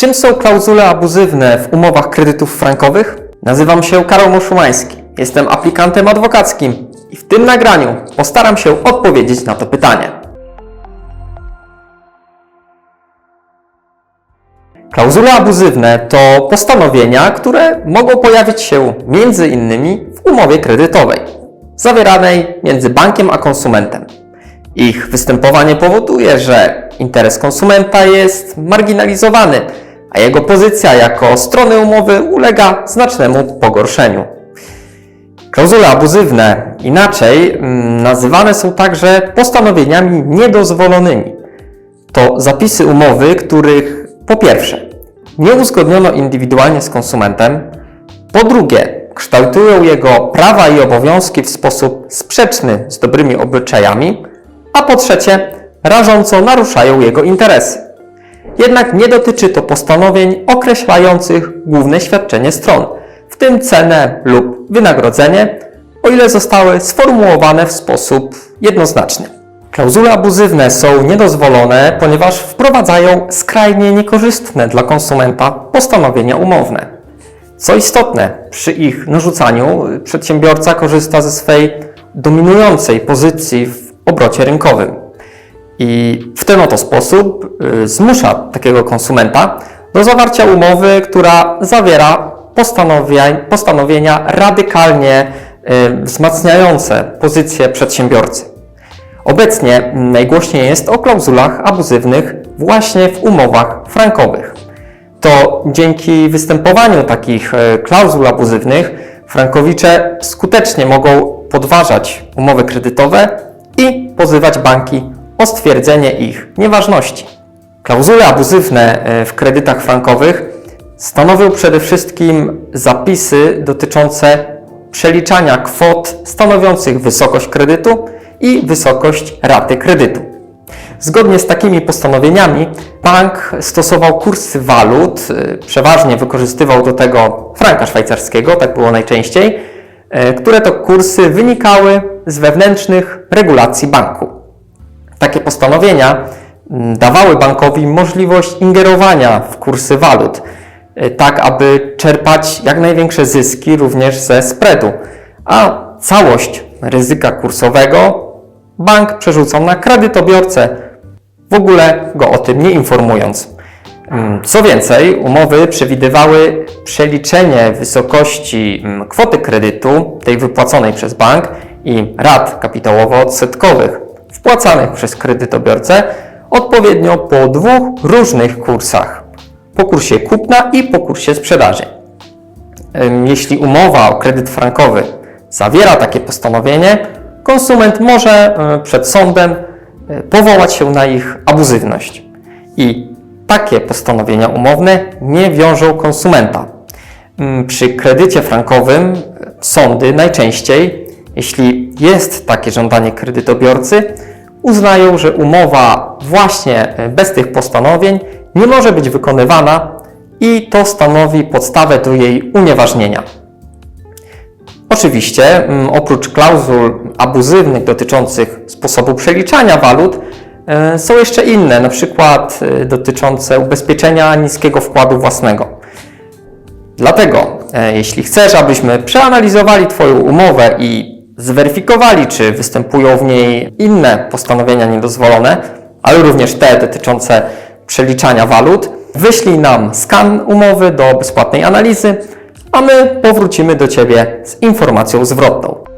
Czym są klauzule abuzywne w umowach kredytów frankowych? Nazywam się Karol Muszumański. Jestem aplikantem adwokackim i w tym nagraniu postaram się odpowiedzieć na to pytanie. Klauzule abuzywne to postanowienia, które mogą pojawić się innymi w umowie kredytowej, zawieranej między bankiem a konsumentem. Ich występowanie powoduje, że interes konsumenta jest marginalizowany, a jego pozycja jako strony umowy ulega znacznemu pogorszeniu. Klauzule abuzywne, inaczej mm, nazywane są także postanowieniami niedozwolonymi. To zapisy umowy, których po pierwsze nie uzgodniono indywidualnie z konsumentem, po drugie kształtują jego prawa i obowiązki w sposób sprzeczny z dobrymi obyczajami, a po trzecie rażąco naruszają jego interesy. Jednak nie dotyczy to postanowień określających główne świadczenie stron, w tym cenę lub wynagrodzenie, o ile zostały sformułowane w sposób jednoznaczny. Klauzule abuzywne są niedozwolone, ponieważ wprowadzają skrajnie niekorzystne dla konsumenta postanowienia umowne. Co istotne, przy ich narzucaniu przedsiębiorca korzysta ze swej dominującej pozycji w obrocie rynkowym. I w ten oto sposób y, zmusza takiego konsumenta do zawarcia umowy, która zawiera postanowienia radykalnie y, wzmacniające pozycję przedsiębiorcy. Obecnie najgłośniej jest o klauzulach abuzywnych właśnie w umowach frankowych. To dzięki występowaniu takich e, klauzul abuzywnych frankowicze skutecznie mogą podważać umowy kredytowe i pozywać banki o stwierdzenie ich nieważności. Klauzule abuzywne e, w kredytach frankowych stanowią przede wszystkim zapisy dotyczące przeliczania kwot stanowiących wysokość kredytu i wysokość raty kredytu. Zgodnie z takimi postanowieniami bank stosował kursy walut, y, przeważnie wykorzystywał do tego franka szwajcarskiego, tak było najczęściej, y, które to kursy wynikały z wewnętrznych regulacji banku. Takie postanowienia mm, dawały bankowi możliwość ingerowania w kursy walut, y, tak aby czerpać jak największe zyski również ze spreadu, a całość ryzyka kursowego bank przerzucał na kredytobiorcę, w ogóle go o tym nie informując. Mm, Co więcej, umowy przewidywały przeliczenie wysokości mm, kwoty kredytu, tej wypłaconej przez bank i rat kapitałowo-odsetkowych wpłacanych przez kredytobiorcę odpowiednio po dwóch różnych kursach. Po kursie kupna i po kursie sprzedaży. Jeśli umowa o kredyt frankowy zawiera takie postanowienie, konsument może y, przed sądem y, powołać się na ich abuzywność. I takie postanowienia umowne nie wiążą konsumenta. Przy kredycie frankowym y, sądy najczęściej, jeśli jest takie żądanie kredytobiorcy, uznają, że umowa właśnie y, bez tych postanowień nie może być wykonywana i to stanowi podstawę do jej unieważnienia. Oczywiście, mm, oprócz klauzul abuzywnych dotyczących sposobu przeliczania walut, e, są jeszcze inne, na przykład e, dotyczące ubezpieczenia niskiego wkładu własnego. Dlatego, e, jeśli chcesz, abyśmy przeanalizowali Twoją umowę i zweryfikowali, czy występują w niej inne postanowienia niedozwolone, ale również te dotyczące przeliczania walut, wyślij nam skan umowy do bezpłatnej analizy, a my powrócimy do Ciebie z informacją zwrotną.